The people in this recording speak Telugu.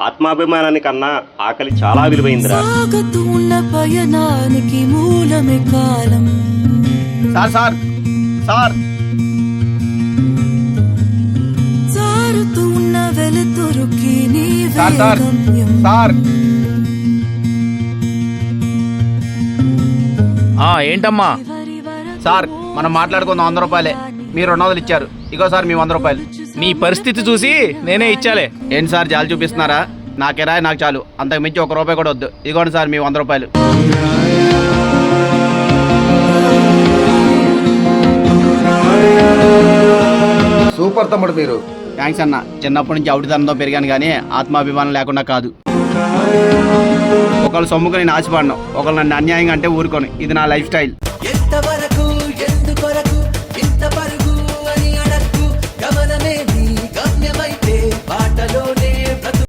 ఆత్మాభిమానానికి కన్నా ఆకలి చాలా విలువైందిరా. సాగుతున్న పయనానికి మూలమే కాలం. Sir sir sir. జారుతున్న వెలుతురుకి నీవే సార్ సార్ సార్. ఆ ఏంటమ్మా? సార్ మనం మాట్లాడుకుందాం వంద రూపాయలే. మీరు రెండు వందలు ఇచ్చారు. ఇగో సార్ మీ వంద రూపాయలు. నీ పరిస్థితి చూసి నేనే ఇచ్చాలే. ఏంటి సార్ జాలి చూపిస్తున్నారా? నా కిరాయి నాకు చాలు. అంతకు మించి ఒక రూపాయి కూడా వద్దు. ఇదిగోండి సార్ మీ వంద రూపాయలు. సూపర్ తమ్ముడు మీరు. థ్యాంక్స్ అన్న. చిన్నప్పటి నుంచి అవుటిదనంతో పెరిగాను కానీ ఆత్మాభిమానం లేకుండా కాదు. ఒకళ్ళు సొమ్ముకు నేను ఆశపడను ఒకళ్ళు నన్ను అన్యాయంగా అంటే ఊరుకోను. ఇది నా లైఫ్ స్టైల్.